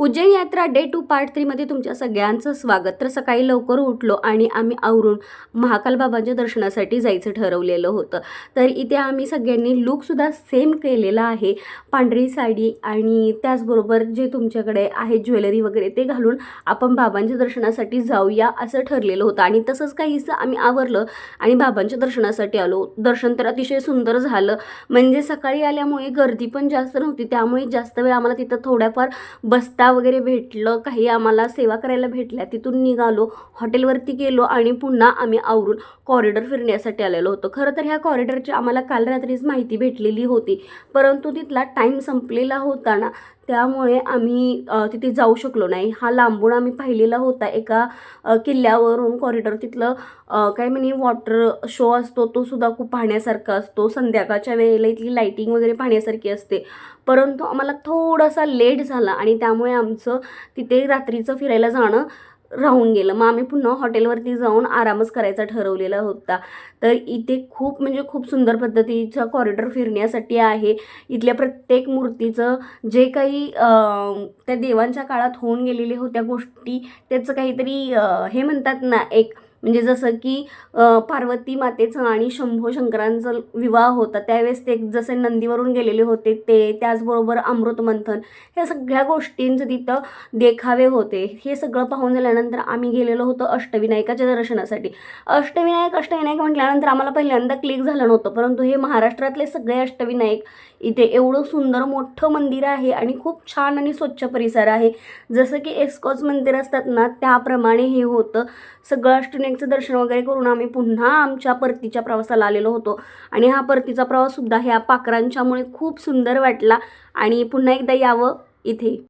उज्जैन यात्रा day two part थ्रीमध्ये तुमच्या सगळ्यांचं स्वागत. तर सकाळी लवकर उठलो आणि आम्ही आवरून महाकाल बाबांच्या दर्शनासाठी जायचं ठरवलेलं होतं. तर इथे आम्ही सगळ्यांनी लुकसुद्धा सेम केलेला आहे. पांढरी साडी आणि त्याचबरोबर जे तुमच्याकडे आहे ज्वेलरी वगैरे ते घालून आपण बाबांच्या दर्शनासाठी जाऊया असं ठरलेलं होतं. आणि तसंच काहीसं आम्ही आवरलं आणि बाबांच्या दर्शनासाठी आलो. दर्शन तर अतिशय सुंदर झालं. म्हणजे सकाळी आल्यामुळे गर्दी पण जास्त नव्हती. त्यामुळे जास्त वेळ आम्हाला तिथं थोड्याफार बसता वगैरे भेटलं काही आम्हाला सेवा करायला भेटल्या तिथून निघालो हॉटेलवरती गेलो आणि पुन्हा आम्ही आवरून कॉरिडॉर फिरण्यासाठी आलेलो होतो. खरं तर ह्या कॉरिडॉरची आम्हाला काल रात्रीच माहिती भेटलेली होती. परंतु तिथला टाईम संपलेला होता ना त्यामुळे आम्ही तिथे जाऊ शकलो नाही. हा लांबून आम्ही पाहिलेला होता एका किल्ल्यावरून कॉरिडॉर तिथलं काय म्हणे वॉटर शो असतो तो सुद्धा खूप पाहण्यासारखा असतो. संध्याकाळच्या वेळेला इथली लाईटिंग वगैरे पाहण्यासारखी असते. परंतु आम्हाला थोडासा लेट झाला आणि त्यामुळे आमचं तिथे रात्रीचं फिरायला जाणं राहून गेलं. मग आम्ही पुन्हा हॉटेलवरती जाऊन आरामच करायचा ठरवलेला होता. तर इथे खूप म्हणजे खूप सुंदर पद्धतीचा कॉरिडॉर फिरण्यासाठी आहे. इथल्या प्रत्येक मूर्तीचं जे काही त्या देवांच्या काळात होऊन गेलेल्या होत्या गोष्टी त्याचं काहीतरी हे म्हणतात ना एक म्हणजे जसं की पार्वती मातेचं आणि शंभो शंकरांचं विवाह होता. त्यावेळेस ते जसे नंदीवरून गेलेले होते ते त्याचबरोबर अमृतमंथन ह्या सगळ्या गोष्टींचं तिथं देखावे होते. हे सगळं पाहून झाल्यानंतर आम्ही गेलेलो होतो अष्टविनायकाच्या दर्शनासाठी. अष्टविनायक अष्टविनायक म्हटल्यानंतर आम्हाला पहिल्यांदा क्लिक झालं नव्हतं परंतु हे महाराष्ट्रातले सगळे अष्टविनायक इथे एवढं सुंदर मोठं मंदिर आहे आणि खूप छान आणि स्वच्छ परिसर आहे. जसं की एस्कॉच मंदिर असतात ना त्याप्रमाणे हे होतं. सगळं अष्टविनायक अष्टविनायकचं दर्शन वगैरे करून आम्ही पुन्हा आमच्या परतीच्या प्रवासाला आलेलो होतो. आणि हा परतीचा प्रवाससुद्धा ह्या पाखरांच्यामुळे खूप सुंदर वाटला. आणि पुन्हा एकदा यावं इथे.